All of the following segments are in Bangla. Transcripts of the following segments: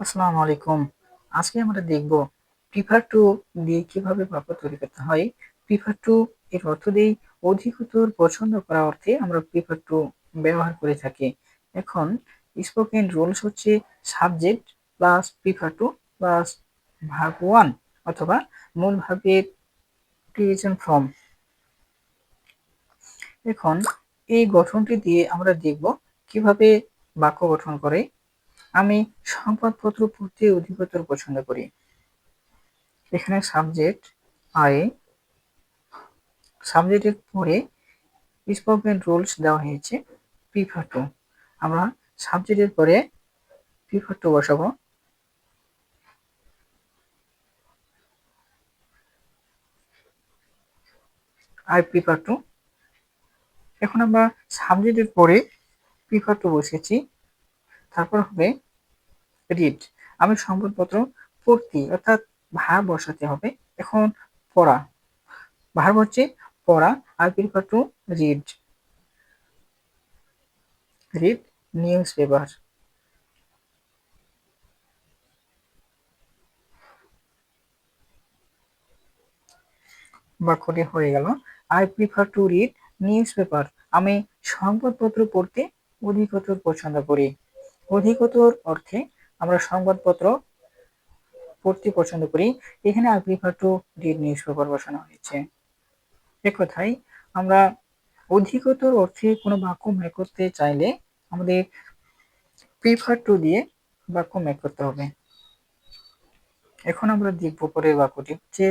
আসসালামু আলাইকুম। আজকে আমরা দেখব প্রিফার টু দিয়ে কীভাবে বাক্য তৈরি করতে হয়। প্রিফার টু এর অর্থ দিই অধিকতর পছন্দ করা অর্থে আমরা প্রিফার টু ব্যবহার করে থাকি। এখন স্পোকেন রুলস হচ্ছে subject plus prefer to plus ভাগ ওয়ান অথবা মূল ভাবের ক্রিয়েশন ফর্ম এখন এই গঠনটি দিয়ে আমরা দেখব কীভাবে বাক্য গঠন করে। আমি সংবাদপত্র পড়তে অধিকতর পছন্দ করি। এখানে সাবজেক্ট আই সাবজেক্টের পরে স্পোকেন রুলস দেওয়া হয়েছে প্রিফার টু আমরা সাবজেক্টের পরে প্রিফার টু বসাবো। আই প্রিফার টু এখন আমরা সাবজেক্টের পরে প্রিফার টু বসেছি তারপর হবে রিড আমি সংবাদপত্র পড়তি, অর্থাৎ ভার বসাতে হবে। এখন পড়া। ভার হচ্ছে পড়া I prefer to read read newspaper বাক্যটি হয়ে গেল। I prefer to read newspaper আমি সংবাদপত্র পড়তে অধিকতর পছন্দ করি। অধিকতর অর্থে আমরা সংবাদপত্র পড়তে পছন্দ করি। এখানে I prefer to read newspaper বসানো হয়েছে। এক কথায়, আমরা অধিকতর অর্থে কোনো বাক্য মেক করতে চাইলে আমাদের প্রিফার টু দিয়ে বাক্য মেক করতে হবে। এখন আমরা দেখব পরের বাক্যটি হচ্ছে,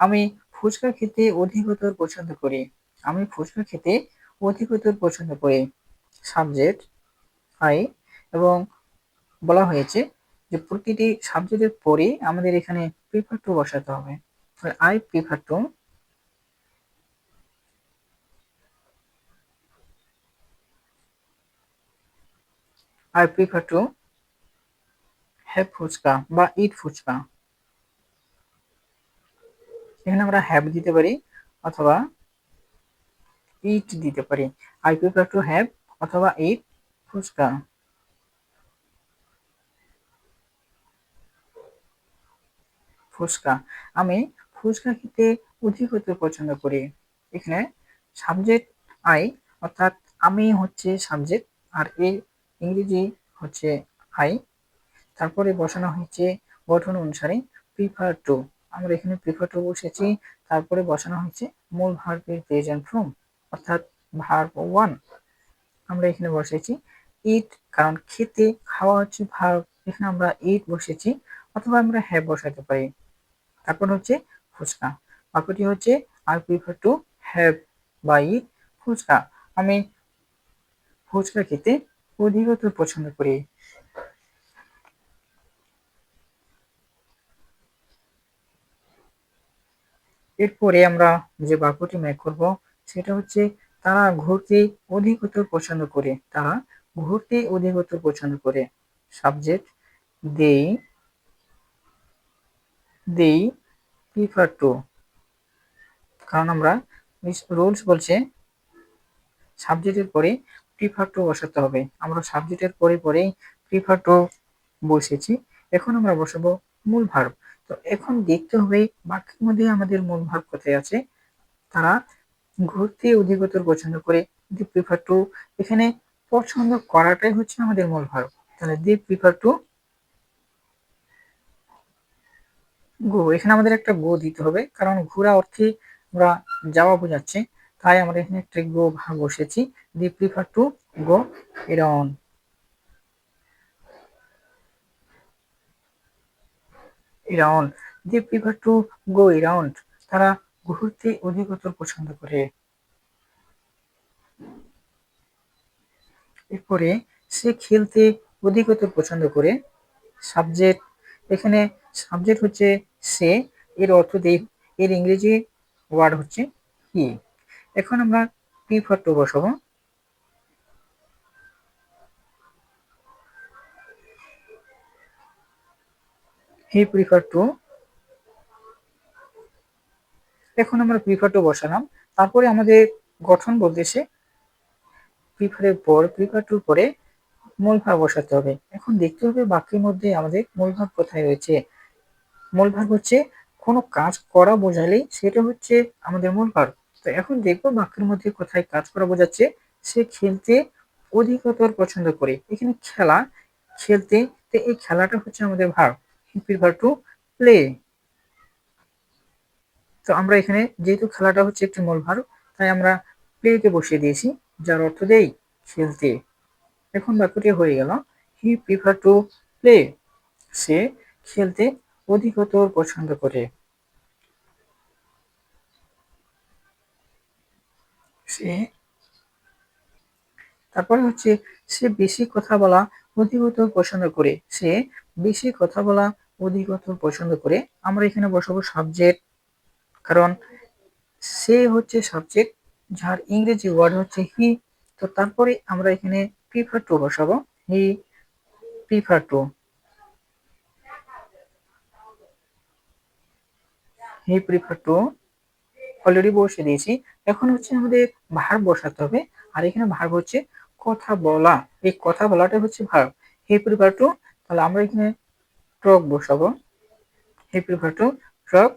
আমি ফুচকা খেতে অধিকতর পছন্দ করি। আমি ফুচকা খেতে অধিকতর পছন্দ করি। সাবজেক্ট আই এবং বলা হয়েছে যে প্রতিটি সাবজেক্টের পরে আমাদের এখানে প্রিফার টু বসাতে হবে। I prefer to I prefer to have phuchka বা ইট ফুচকা। এখানে আমরা হ্যাভ দিতে পারি অথবা ইট দিতে পারি। আই প্রিফার টু হ্যাভ অথবা ইট ফুচকা। ফুচকা। আমি ফুচকা খেতে অধিকতর পছন্দ করি। এখানে সাবজেক্ট আই অর্থাৎ আমি হচ্ছে সাবজেক্ট আর এ ইংরেজি হচ্ছে আই তারপরে বসানো হয়েছে গঠন অনুসারে প্রিফার টু আমরা এখানে প্রিফার টু বসেছি তারপরে বসানো হয়েছে মূল ভার্বের প্রেজেন্ট ফর্ম অর্থাৎ ভার্ব ওয়ান আমরা এখানে বসেছি ইট কারণ খেতে খাওয়া হচ্ছে ভার্ব এখানে আমরা ইট বসেছি অথবা আমরা হ্যাভ বসাতে পারি। তারপর হচ্ছে ফুচকা। বাক্যটি হচ্ছে আই প্রিফার টু হ্যাভ বা ইট ফুচকা। আমি ফুচকা খেতে অধিকতর পছন্দ করি। এরপরে আমরা যে বাক্যটি ম্যাক করব, সেটা হচ্ছে, তারা ঘুরতে অধিকতর পছন্দ করে। তারা ঘুরতে অধিকতর পছন্দ করে। সাবজেক্ট দেই দেই প্রিফার টু কারণ আমরা রুলস বলছে সাবজেক্টের পরে প্রিফার টু বসাতে হবে। আমরা সাবজেক্টের পরে পরেই প্রিফার টু বসেছি। এখন আমরা বসাবো মূল ভার্ব তো এখন দেখতে হবে বাক্যের মধ্যে আমাদের মূল ভার্ব কোথায় আছে। তারা ঘুরতে অধিকতর পছন্দ করে দি প্রিফার টু এখানে পছন্দ করাটাই হচ্ছে আমাদের মূল ভার্ব তাহলে দি প্রিফার টু গো, এখানে আমাদের একটা গো দিতে হবে, কারণ ঘোরা অর্থে আমরা যাওয়া বোঝাচ্ছে, তাই আমরা এখানে একটা গো ভাগ বসেছি। They prefer to go around around they prefer to go around তারা ঘুরতে অধিকতর পছন্দ করে। এরপরে সে খেলতে অধিকতর পছন্দ করে। সাবজেক্ট এখানে সাবজেক্ট হচ্ছে সে, এর অর্থ দেই এর ইংরেজি ওয়ার্ড হচ্ছে হি এখন আমরা প্রিফার টু বসাবো। হি প্রিফার টু এখন আমরা প্রিফার টু বসালাম। তারপরে আমাদের গঠন বলতেছে প্রিফারের পর প্রিফার টুর পরে মূল ভাব বসাতে হবে। এখন দেখতে হবে বাক্যের মধ্যে আমাদের মূল ভাব কোথায় রয়েছে। মূল ভাব হচ্ছে কোনো কাজ করা বোঝালেই সেটা হচ্ছে আমাদের মূল ভাব তো এখন দেখব বাক্যের মধ্যে কোথায় কাজ করা বোঝাচ্ছে। সে খেলতে অধিকতর পছন্দ করে। এখানে খেলা, খেলতে, তো এই খেলাটা হচ্ছে আমাদের ভার প্রিফার টু প্লে তো আমরা এখানে যেহেতু খেলাটা হচ্ছে একটি মূল ভার তাই আমরা প্লেকে বসিয়ে দিয়েছি, যার অর্থ দেই খেলতে। এখন বাক্যটি হয়ে গেল। হি প্রিফার টু প্লে সে খেলতে অধিকতর পছন্দ করে। সে তারপরে হচ্ছে, সে বেশি কথা বলা অধিকতর পছন্দ করে। সে বেশি কথা বলা অধিকতর পছন্দ করে। আমরা এখানে বসাবো সাবজেক্ট কারণ সে হচ্ছে সাবজেক্ট যার ইংরেজি ওয়ার্ড হচ্ছে হি তো তারপরে আমরা এখানে প্রিফার টু বসাবো। He prefer to he prefer to already বসে দিয়েছি। এখন হচ্ছে আমাদের ভার বসাতে হবে। আর এখানে ভার হচ্ছে কথা বলা। এই কথা বলাটা হচ্ছে ভার তাহলে আমরা এখানে ট্রক বসাবো। ট্রক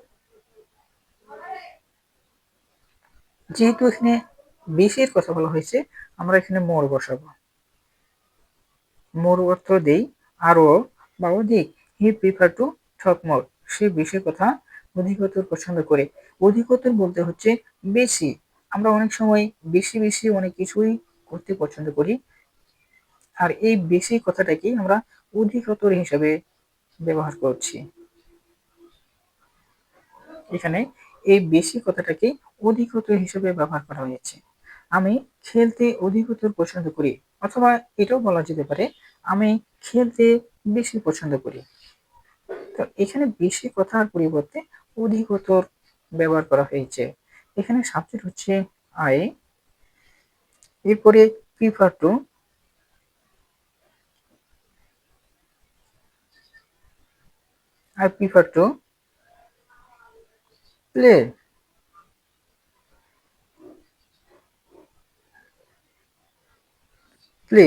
যেহেতু এখানে কথা বলা হয়েছে, আমরা এখানে মোর বসাবো। মোর অর্থ দেই আরও বা অধিক হি প্রিফার টু টক মোর। সে কথা অধিকতর পছন্দ করে। অধিকতর বলতে হচ্ছে বেশি। আমরা অনেক সময় বেশি বেশি অনেক কিছুই করতে পছন্দ করি। আর এই বেশি কথাটাকেই আমরা অধিকতর হিসাবে ব্যবহার করছি। এখানে এই বেশি কথাটাকে অধিকতর হিসেবে ব্যবহার করা হয়েছে। আমি খেলতে অধিকতর পছন্দ করি, অথবা এটাও বলা যেতে পারে, আমি খেলতে বেশি পছন্দ করি। তো এখানে বেশি কথার পরিবর্তে অধিকতর ব্যবহার করা হয়েছে। এখানে সাবজেক্ট হচ্ছে আই এরপরে prefer to I prefer to play play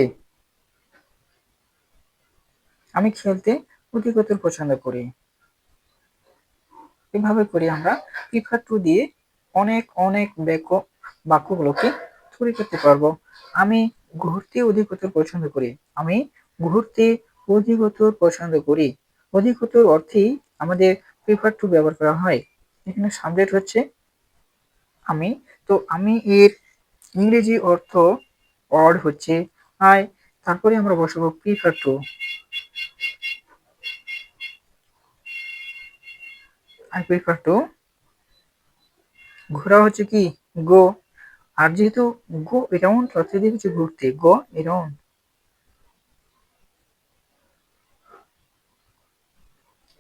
আমি খেলতে অধিকতর পছন্দ করি। এভাবে করে আমরা। প্রিফার টু দিয়ে অনেক অনেক বাক্য, বাক্যগুলোকে তৈরি করতে পারব। আমি ঘুরতে অধিকতর পছন্দ করি। আমি ঘুরতে অধিকতর পছন্দ করি। অধিকতর অর্থেই আমাদের প্রিফার টু ব্যবহার করা হয়। এখানে সাবজেক্ট হচ্ছে আমি। তো আমি এর ইংরেজি অর্থ ওয়ার্ড হচ্ছে আই তারপরে আমরা বসাবো prefer to I prefer to ঘোরা হচ্ছে কি? গো। আর যেহেতু গো এরাউন্ড অর্থে হচ্ছে ঘুরতে। Go around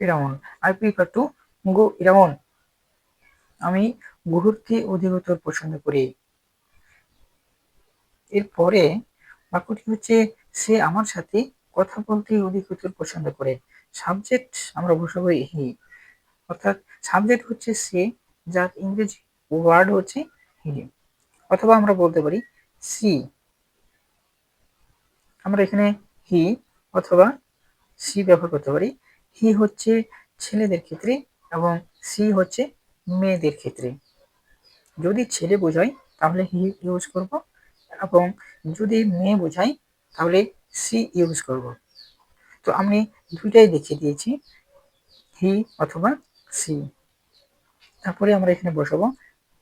around I prefer to go around আমি ঘুরতে অধিকতর পছন্দ করি। এরপরে বাক্যটি হচ্ছে, সে আমার সাথে কথা বলতে অধিকতর পছন্দ করে। সাবজেক্ট আমরা বসাবো হি। অর্থাৎ সাবজেক্ট হচ্ছে সে যার ইংরেজি ওয়ার্ড হচ্ছে হি অথবা আমরা বলতে পারি সি আমরা এখানে হি অথবা সি ব্যবহার করতে পারি। হি হচ্ছে ছেলেদের ক্ষেত্রে এবং সি হচ্ছে মেয়েদের ক্ষেত্রে। যদি ছেলে বোঝায়, তাহলে হি ইউজ করব। এবং যদি মেয়ে বোঝায়, তাহলে সি ইউজ করব। তো আমি দুইটাই দেখিয়ে দিয়েছি। হি অথবা সি। তারপরে আমরা এখানে বসাবো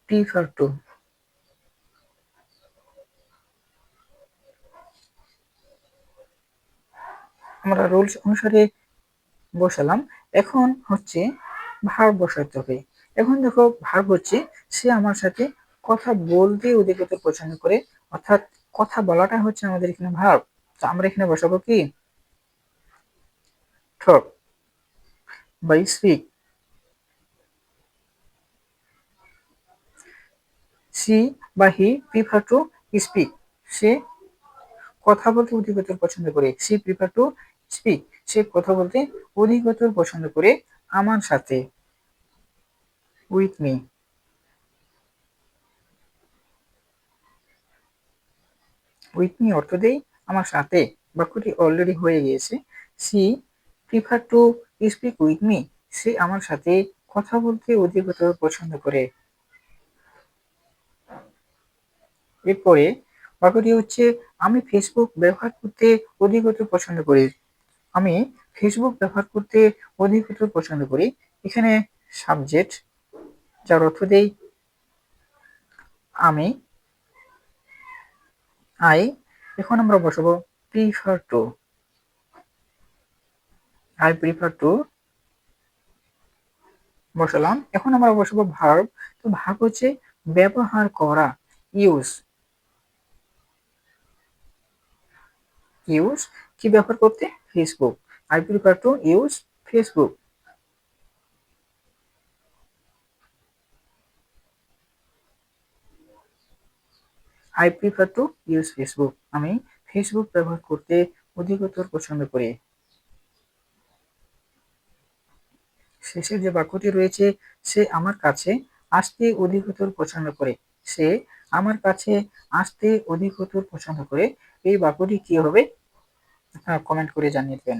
প্রিফার টু। আমরা রুলস অনুসারে বসালাম। এখন হচ্ছে ভার বসাতে হবে। এখন দেখো ভার হচ্ছে সে আমার সাথে কথা বলতে অধিকতর পছন্দ করে, অর্থাৎ কথা বলাটা হচ্ছে আমাদের এখানে ভার তো আমরা এখানে বসাবো কি? ঠক বাই স্পিক সি বা হি প্রিফার টু স্পিক সে কথা বলতে অধিকতর পছন্দ করে। সি প্রিফার টু স্পিক সে কথা বলতে অধিকতর পছন্দ করে আমার সাথে। With me. উইথ মি অর্থ দেই আমার সাথে। বাক্যটি অলরেডি হয়ে গিয়েছে। She prefer to speak with me. সে আমার সাথে কথা বলতে অধিকতর পছন্দ করে। এরপরে বাক্যটি হচ্ছে, আমি ফেসবুক ব্যবহার করতে অধিকতর পছন্দ করি। আমি ফেসবুক ব্যবহার করতে অধিকতর পছন্দ করি। এখানে সাবজেক্ট যার অর্থ দেই আমি আই এখন আমরা বসাবো prefer to I prefer to বসালাম। এখন আমরা বসাবো ভার্ব তো ভার্ব হচ্ছে ব্যবহার করা ইউজ ইউজ কি ব্যবহার করতে? Facebook I prefer to use Facebook I prefer to use Facebook আমি ফেসবুক ব্যবহার করতে অধিকতর পছন্দ করি। শেষের যে বাক্যটি রয়েছে, সে আমার কাছে আসতে অধিকতর পছন্দ করে। সে আমার কাছে আসতে অধিকতর পছন্দ করে। এই বাক্যটি কি হবে? আপনারা কমেন্ট করে জানিয়ে দেবেন।